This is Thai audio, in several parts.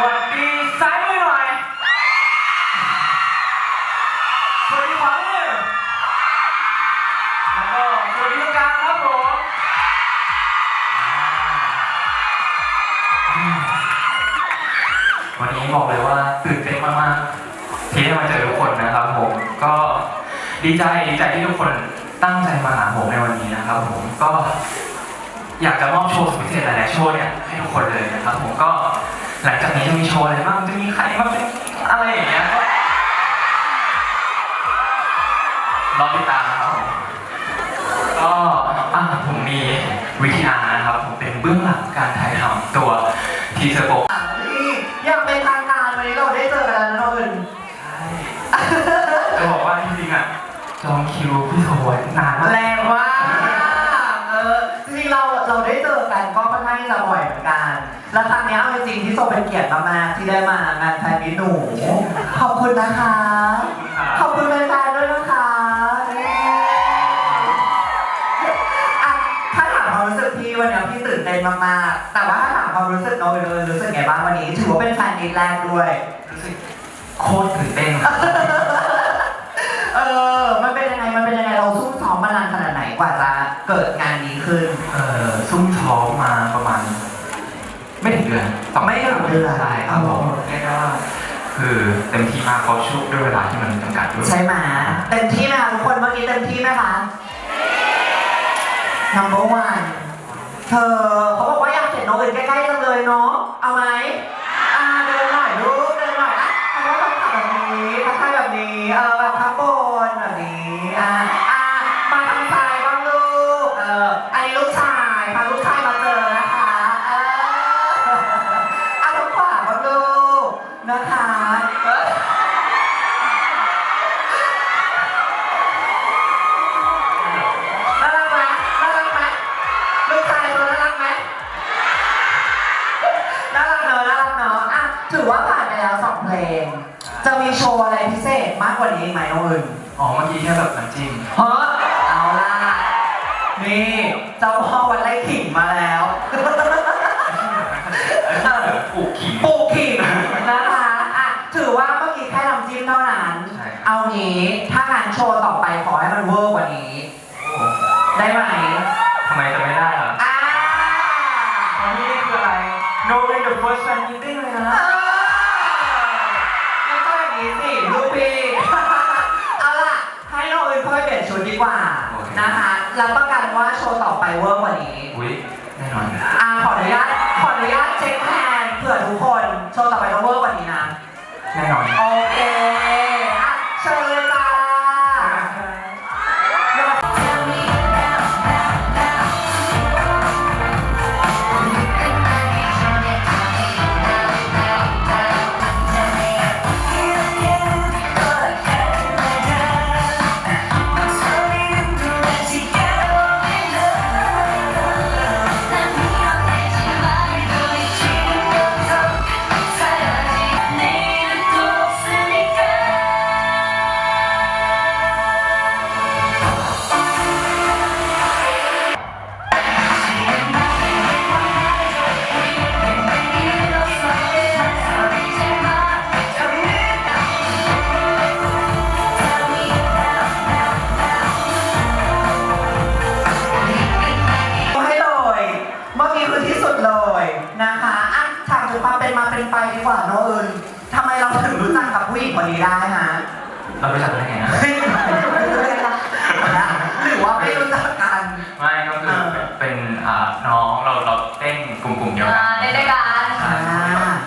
วัสดีซ้ายมือหน่อย สวัสดีขวามือแล้วก็สวัสดีตรงกลางครับผมวันนี้บอกเลยว่าตื่นเต้นมากๆ ที่ได้มาเจอทุกคนนะครับผม ก็ดีใจดีใจที่ทุกคนตั้งใจมาหาผมในวันนี้นะครับผม ก็อยากจะมอบโชว์สุดพิเศษหลายๆโชว์เนี่ยให้ทุกคนเลยนะครับผมก็ หลังจากนี้จะมีโชว์อะไรบ้างจะมีใครมาเป็นอะไรอย่างเงี้ยก็รอติดตามนะครับผมก็อะผมมีวิทยานะครับผมเป็นเบื้องหลังการถ่ายทำตัวทีเซอร์โปนี่อย่างเป็นทางการวันนี้เราได้เจอกันแล้วนะน้องอื่นจะบอกว่าจริงๆอะจองคิวพี่โทไว้ นี้เอาจริงๆที่โซเป็นเกียรติมากๆที่ได้มางานแฟนมิตรหนู ขอบคุณนะคะ ขอบคุณแฟนๆด้วยนะคะอะถ้าถามความรู้สึกพี่วันนี้พี่ตื่นเต้นมากๆ แต่ว่าถ้าถามความรู้สึกน้องเอิญรู้สึกไงบ้างวันนี้ ถือว่าเป็นแฟนมิตรแรกด้วย รู้สึกโคตรตื่นเต้นครับเออ มันเป็นยังไง มันเป็นยังไง เราซุ่มซ้อมมานานขนาดไหนกว่าจะเกิดงานนี้ขึ้น เอ่อซุ่มท้อมมาประมาณ ไม่ถึงเดือนสองไม่ถึงเดือนใช่ครับผมเรียกได้ว่าคือเต็มที่มากเพราะช่วงด้วยเวลาที่มันจำกัดด้วยใช่ไหมเต็มที่ไหมคะทุกคนเมื่อกี้เต็มที่ไหมคะ number one เธอเขาบอกว่าอยากเห็นน้องอื่นใกล้ๆจังเลยเนาะ นะคะเออน่ารักไหมน่ารักไหมลูกชายตัวน่ารักไหมน่ารักเนอะน่ารักเนอะอะถือว่าผ่านไปแล้วสองเพลง จะมีโชว์อะไรพิเศษมากกว่านี้ไหมน้องอื่นอ๋อเมื่อกี้แค่แบบน้ำจิ้มเฮ้ยเอาล่ะ นี่เจ้าพ่อวันไล่ขิงมาแล้ว ปลูกขิง ปลูกขิงนะคะอะถือว่าเมื่อกี้แค่น้ำจิ้มเท่านั้น ใช่ครับ เอางี้ถ้างาน โชว์ต่อไปขอให้มันเวอร์กว่านี้โอ้ได้ไหมทำไมจะไม่ได้ล่ะอ่าตอนนี้คืออะไร No way the first fan meeting เลยนะเออไม่ต้องอย่างนี้สิลูกพี่ เอาล่ะ ให้น้องอื่นเข้าไปเปลี่ยนชุดดีกว่าโอเค นะคะรับประกันว่าโชว์ต่อไปเวอร์กว่านี้ อุ้ยแน่นอน อ่าขออนุญาตขออนุญาตเช็คแฮนด์เผื่อทุกคน มๆเดียวกันได้ได้กันใช่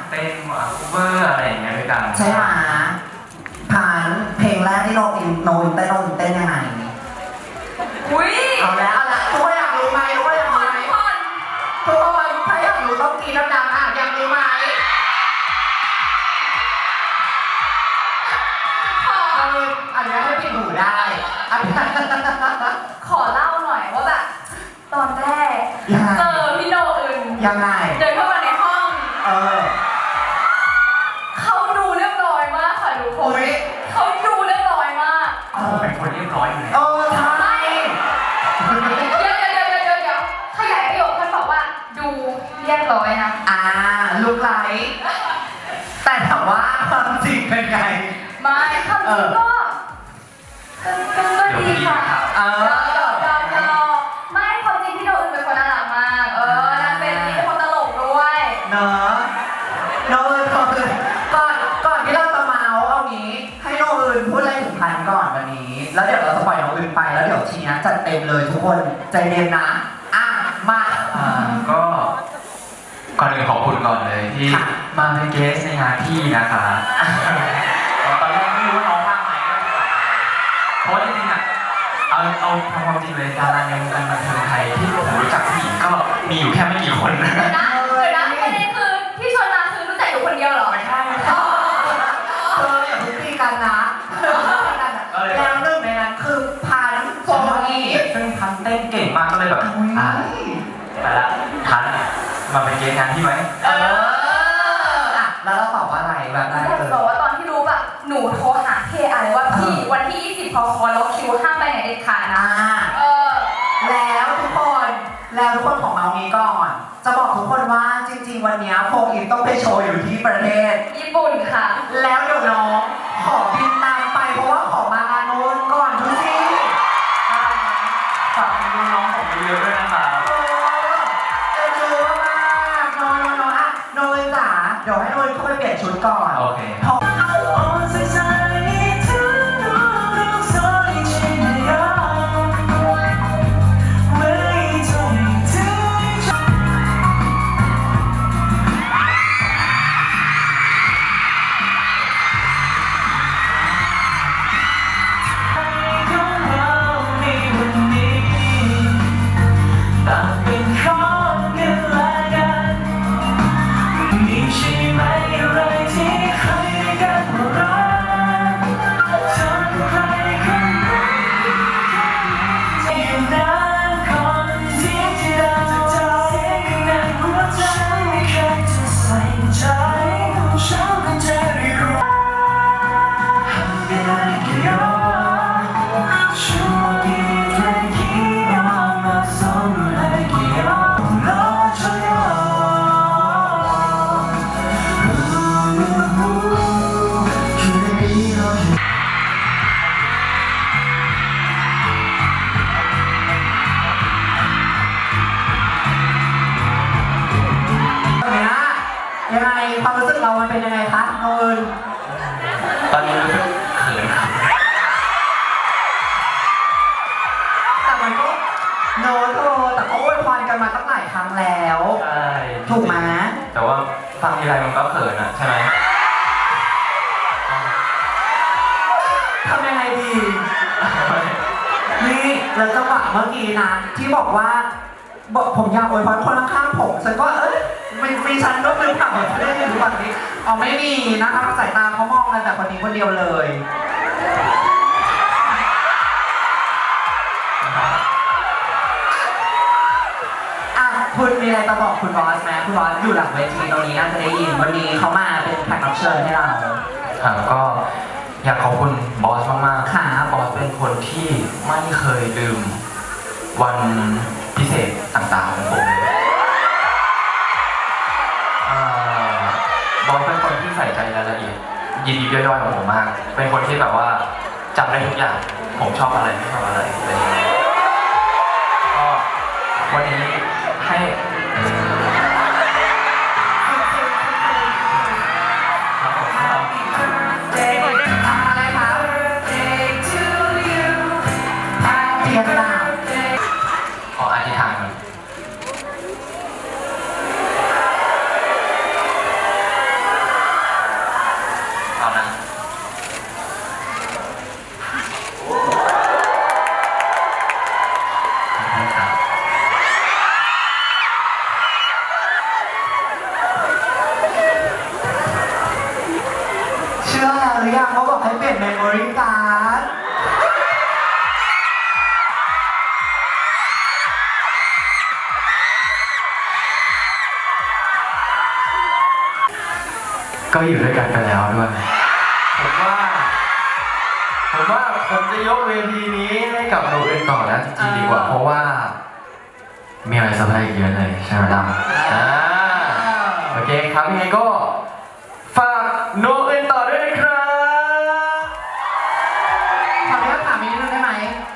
เต้นอะคูเวอร์อะไรอย่างเงี้ยด้วยกันใช่ไหมผ่านเพลงแรกที่โนอินโนอินเต้นโนอินเต้นยังไงอุ้ยเอาแล้วเอาละทุกคนอยากรู้ไหมทุกคนอยากรู้ไหมทุกคนทุกคนถ้าอยากรู้ต้องกินแล้วนะอะอยากากรู้ไหมเอออันนี้ให้ปิดหูได้อันนี้ขอเล่าหน่อยว่าแบบตอนแรกยังไงเจอพี่โนอึนยังไง แต่ถามว่าความจริงเป็นไง ไม่คำนี้ก็ก็ก็ก็ดีค่ะเอเอออไม่ความจริงพี่โนอึนเป็นคนน่ารักมาก เออนางเป็นพี่เป็นคนตลกด้วยเนอะโนอื่นก่อนก่อนก่อนที่เราจะเมาส์เอางี้ ให้โนอื่นพูดอะไรถึงพันก่อนวันนี้ แล้วเดี๋ยวเราจะปล่อยโนอื่นไปแล้วเดี๋ยวทีนี้จัดเต็มเลยทุกคนใจเย็นนะ อะมา อ่าก็ก่อนอื่นขอบคุณ ก่อนเลยที่ค่ะ มาเป็นเกสในงานพี่นะคะตอนแรกไม่รู้ว่าน้องว่างไหมก็ติดต่อไปเพราะว่าจริงๆอะเอาเอาความจริงเลยดาราในวงการบันเทิงไทยที่ผมรู้จักผู้หญิงก็มีอยู่แค่ไม่กี่คนนะเดี๋ยวนะเดี๋ยวนะประเด็นคือที่ชวนมาคือรู้จักอยู่คนเดียวเหรอไม่ใช่ไม่ใช่อ๋อเธออย่าเพิ่งตีกันนะแล้วหนึ่งในนั้นคือพันโฟอีซึ่งพันเต้นเก่งมากก็เลยแบบอ่าไปละพันมาเป็นเกสงานพี่ไหมเอบว่าอะไรแบบได้อยากเลจะย บอกว่าตอนที่รู้แบบหนูโทรหาเคไอว่าพี่วันที่ 20พอคอแล้วคิวห้ามไปไหนเด็ดขาดนะ อ่า เออ แล้วทุกคน แล้วทุกคนของเมานี้ก่อน จะบอกทุกคนว่าจริง ๆ วันเนี้ยโฟกินต้องไปโชว์อยู่ที่ประเทศ ถูกไหมแต่ว่าฟังทีไรมันก็เขินอะใช่ไหมทำยังไงดี นี่แล้วจังหวะเมื่อกี้นะที่บอกว่าบอกผมอยากอวยพรคนข้างๆผมฉันก็เอ้ยมีมีฉันด้วยหรือเปล่าไม่ได้รู้แบบนี้อ๋อไม่มีนะคะสายตาเขามองกันแต่คนนี้คนเดียวเลย คุณมีอะไรจะบอกคุณบอสไหมคุณบอสอยู่หลังเวทีตรงนี้น่าจะได้ยินวันนี้เขามาเป็นแขกรับเชิญให้เรา ครับก็อยากขอบคุณบอสมากๆค่ะ บอสเป็นคนที่ไม่เคยลืม วันพิเศษต่างๆของผมเอ่าบอสเป็นคนที่ใส่ใจรายละเอียดยิบยิบย่อยๆของผมมาก เป็นคนที่แบบว่าจำได้ทุกอย่าง ผมชอบอะไรไม่ชอบอะไรอะไรอย่างเงี้ยก็วันนี้ให้ ก็อยู่ด้วยกันไปแล้วด้วยผมว่า ผมว่าผมจะยกเวทีนี้ให้กับโนเอ็นต่อแล้วจริงๆดีกว่า เพราะว่า มีอะไรสำคัญอีกเยอะเลยใช่ไหมล่ะอ่าโอเคครับยังไงก็ ฝากโนเอ็นต่อด้วยนะครับ ขออนุญาตถามอีกนิดนึงได้ไหม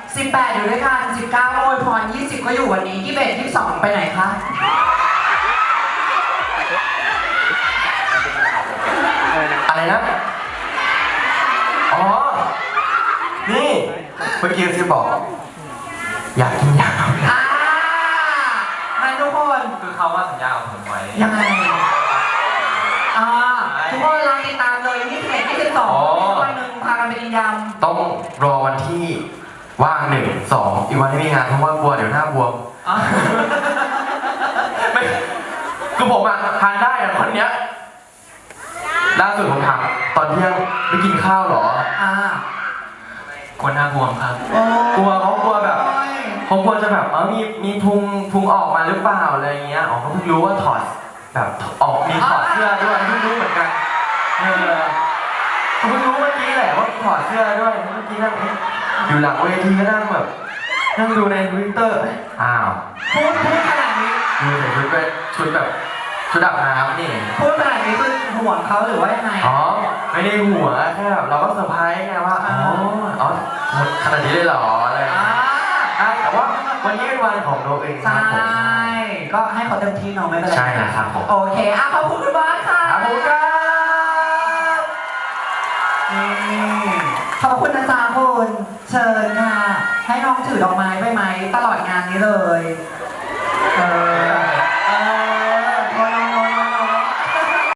18 อยู่ด้วยกัน 19โอยพร20 ก็อยู่วันนี้21 22 ไปไหนคะ อะไรนะ อ๋อ นี่ เมื่อกี้ที่บอก อยากกินยำอ่ามันทุกคนคือเขาว่าสัญญาของผมไว้ยังไงอ่าทุกคนรอติดตามเลย21 22มีคนหนึ่งพากันไปกินยำต้องรอวันที่ว่างหนึ่งสองอีกวันที่มีงานเพราะว่ากลัวเดี๋ยวหน้าบวมอ่าไม่คือผมอะทานได้อะคนเนี้ย ล่าสุดผมถามตอนเที่ยงไปกินข้าวเหรออ่าคนหน้าบวมครับ โอ้กลัวเขากลัวแบบโอ้ยเขากลัวจะแบบเออมีมีพุงพุงออกมาหรือเปล่าอะไรเงี้ยอ๋อเขาเพิ่งรู้ว่าถอดแบบออกมีถอดเสื้อด้วยเพิ่งรู้เหมือนกันเออเขาเพิ่งรู้เมื่อกี้แหละว่าถอดเสื้อด้วยเมื่อกี้นั่งเอ๊ะอยู่หลังเวทีก็นั่งแบบนั่งดูในทวิตเตอร์อ้าวพูดพูดขนาดนี้ ดูใส่ชุดแบบชุดแบบ ชุดดับน้ำนี่ พูดขนาดนี้คือห่วงเขาหรือว่ายังไง อ๋อ ไม่ได้หัวแค่แบบเราก็เซอร์ไพรส์ไงว่า อ๋อ อ๋อหมดขนาดนี้เลยเหรออะไรอย่างอ่าเงี้ยอะแต่ว่าวันนี้เป็นวันของโนเองคใช่ รับผม ก็ให้เขาเต็มที่เนาะไม่เป็นไรใช่นะครับผม โอเคอะขอบคุณคุณบอสค่ะครับผมครับ นี่ขอบคุณนะจ๊ะคุณเชิญค่ะ ให้น้องถือดอกไม้ไปไหมตลอดงานนี้เลย